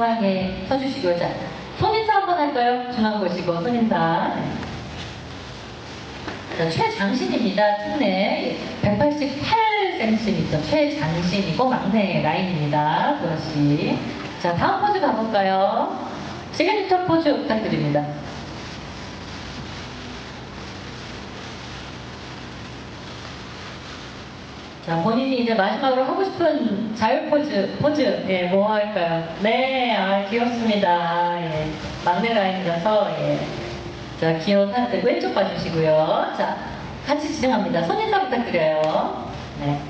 중앙에 서주시고요. 자, 손인사 한번 할까요? 중앙 보시고 손인사. 자, 최장신입니다. 특내 188cm 최장신이고 막내 라인입니다. 도아씨. 자, 다음 포즈 가볼까요? 시그니처 포즈 부탁드립니다. 자, 본인이 이제 마지막으로 하고 싶은 자유 포즈, 포즈, 예, 뭐 할까요? 네, 아, 귀엽습니다. 예, 막내 라인이라서, 예. 자, 귀여운 사람들 왼쪽 봐주시고요. 자, 같이 진행합니다. 손 인사 부탁드려요. 네.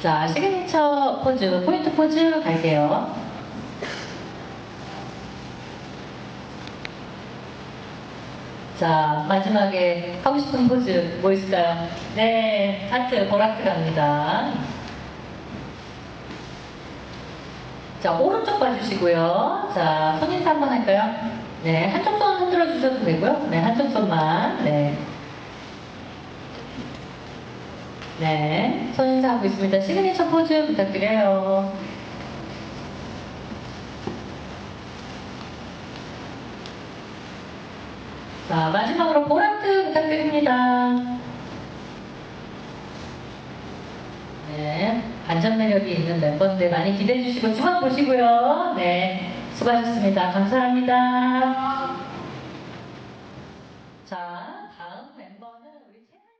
자, 시그니처 포즈, 포인트 포즈 갈게요. 자, 마지막에 하고 싶은 포즈 뭐 있을까요? 네, 하트, 보라트 갑니다. 자, 오른쪽 봐주시고요. 자, 손 인사 한번 할까요? 네, 한쪽 손 흔들어 주셔도 되고요. 네, 한쪽 손만. 네. 네, 손 인사 하고 있습니다. 시그니처 포즈 부탁드려요. 자, 마지막으로 보라트 부탁드립니다. 네, 반전 매력이 있는 멤버인데 많이 기대해 주시고 주막 보시고요. 네, 수고하셨습니다. 감사합니다. 자, 다음 멤버는 우리 채널